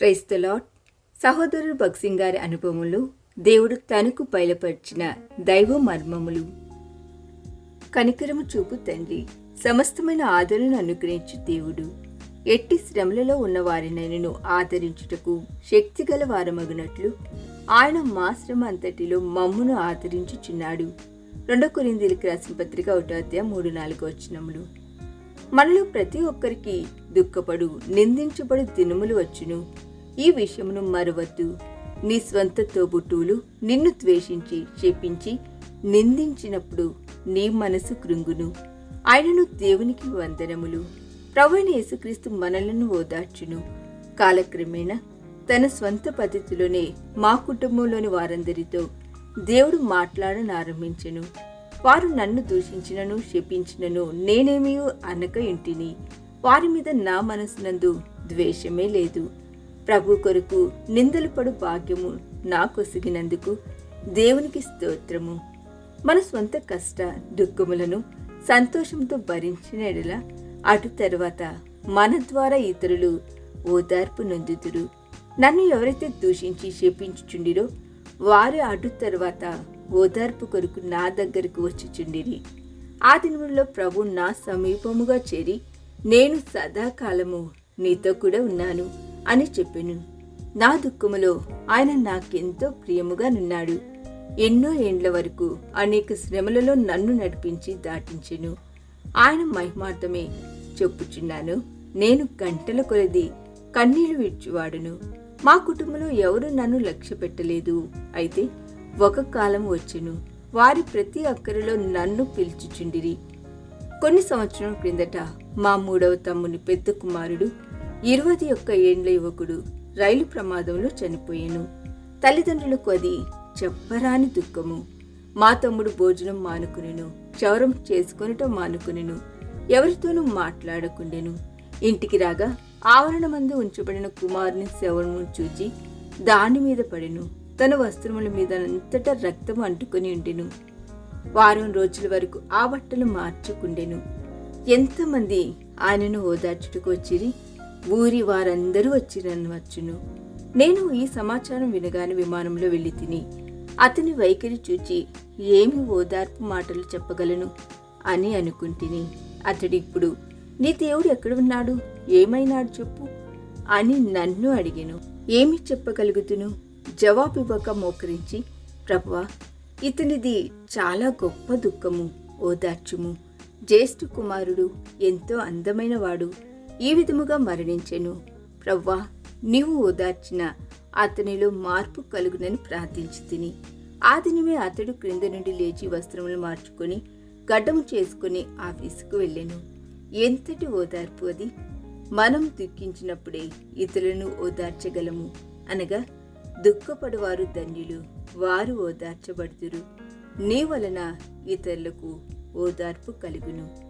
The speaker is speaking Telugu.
క్రైస్తలాట్ సహోదరుడు భక్సింగ్ గారి అనుభవములు దేవుడు తనకు బయలుపరిచిన దైవ మర్మములు. కనికరము చూపు తండ్రి సమస్తమైన ఆదరణను అనుగ్రహించు దేవుడు. ఎట్టి శ్రమలలో ఉన్న వారినైనను ఆదరించుటకు శక్తిగల వారమగునట్లు ఆయన మా శ్రమ అంతటిలో మమ్మును ఆదరించుచున్నాడు. రెండో కొరిందీలకు రాసిన పత్రిక ఒకటో అధ్యాయం మూడు నాలుగు వచ్చినములు మనలో ప్రతి ఒక్కరికి దుఃఖపడు నిందించబడు దినములు వచ్చును. ఈ విషయమును మరవద్దు. నీ స్వంత తోబుట్టువులు నిన్ను ద్వేషించి శపించి నిందించినప్పుడు నీ మనసు కృంగును. ఆయనను దేవునికి వందనములు. ప్రవీణ యేసుక్రీస్తు మనలను ఓదార్చును. కాలక్రమేణా తన స్వంత పద్ధతిలోనే మా కుటుంబంలోని వారందరితో దేవుడు మాట్లాడనారంభించెను. వారు నన్ను దూషించినను శపించినను నేనేమీ అనక ఇంటిని. వారి మీద నా మనసునందు ద్వేషమే లేదు. ప్రభు కొరకు నిందలు పడు భాగ్యము నా కొసిగినందుకు దేవునికి స్తోత్రము. మన సొంత కష్ట దుఃఖములను సంతోషంతో భరించిన ఎడల అటు తర్వాత మన ద్వారా ఇతరులు ఓదార్పు నొందుతురు. నన్ను ఎవరైతే దూషించి శపించుచుండిరో వారు అటు తర్వాత ఓదార్పు కొరకు నా దగ్గరకు వచ్చిచుండిరి. ఆ దినములలో ప్రభు నా సమీపముగా చేరి నేను సదాకాలము నీతో కూడా ఉన్నాను. అని చెప్పెను. నా దుఃఖములో ఆయన నాకెంతో ప్రియముగా నున్నాడు. ఎన్నో ఏండ్ల వరకు అనేక శ్రమలలో నన్ను నడిపించి దాటించెను. ఆయన మహిమార్థమే చెప్పుచున్నాను. నేను గంటల కొలది కన్నీళ్ళు విడ్చువాడును. మా కుటుంబంలో ఎవరు నన్ను లక్ష్య పెట్టలేదు. అయితే ఒక కాలం వచ్చెను. వారి ప్రతి అక్కరిలో నన్ను పిలుచుచుండిరి. కొన్ని సంవత్సరం క్రిందట మా మూడవ తమ్ముని పెద్ద కుమారుడు ఇరవై ఒక్క ఏండ్ల యువకుడు రైలు ప్రమాదంలో చనిపోయాను. తల్లిదండ్రులకు అది చెప్పరాని దుఃఖము. మా తమ్ముడు భోజనం మానుకునేను క్షవరం చేసుకొనటం మానుకునేను ఎవరితోనూ మాట్లాడకుండెను. ఇంటికి రాగా ఆవరణమందు ఉంచబడిన కుమారుని శవరము చూచి దాని మీద పడెను. తన వస్త్రముల మీద అంతటా రక్తం అంటుకుని ఉండెను. వారం రోజుల వరకు ఆ బట్టలు మార్చుకుండెను. ఎంతమంది ఆయనను ఓదార్చుటకు వచ్చిరి? ఊరి వారందరూ వచ్చిరనవచ్చును నేను ఈ సమాచారం వినగానే విమానంలో వెళ్ళి తిని అతని వైఖరి చూచి ఏమి ఓదార్పు మాటలు చెప్పగలను అని అనుకుంటుని అతడి ఇప్పుడు నీ దేవుడు ఎక్కడ ఉన్నాడు ఏమైనాడు చెప్పు అని నన్ను అడిగాను. ఏమి చెప్పగలుగుతును? జవాబు ఇవ్వక మోకరించి ప్రభువా ఇతనిది చాలా గొప్ప దుఃఖము ఓదార్చుము. జ్యేష్ఠ కుమారుడు ఎంతో అందమైనవాడు. ఈ విధముగా మరణించెను. ప్రవ్వా నీవు ఓదార్చిన అతనిలో మార్పు కలుగునని ప్రార్థించి తిని ఆ దినమే అతడు క్రింద నుండి లేచి వస్త్రములు మార్చుకొని గడ్డము చేసుకుని ఆఫీసుకు వెళ్ళాను. ఎంతటి ఓదార్పు అది? మనం దుఃఖించినప్పుడే ఇతరులను ఓదార్చగలము అనగా దుఃఖపడవారు ధన్యులు వారు ఓదార్చబడుదురు. నీ వలన ఇతరులకు ఓదార్పు కలుగును.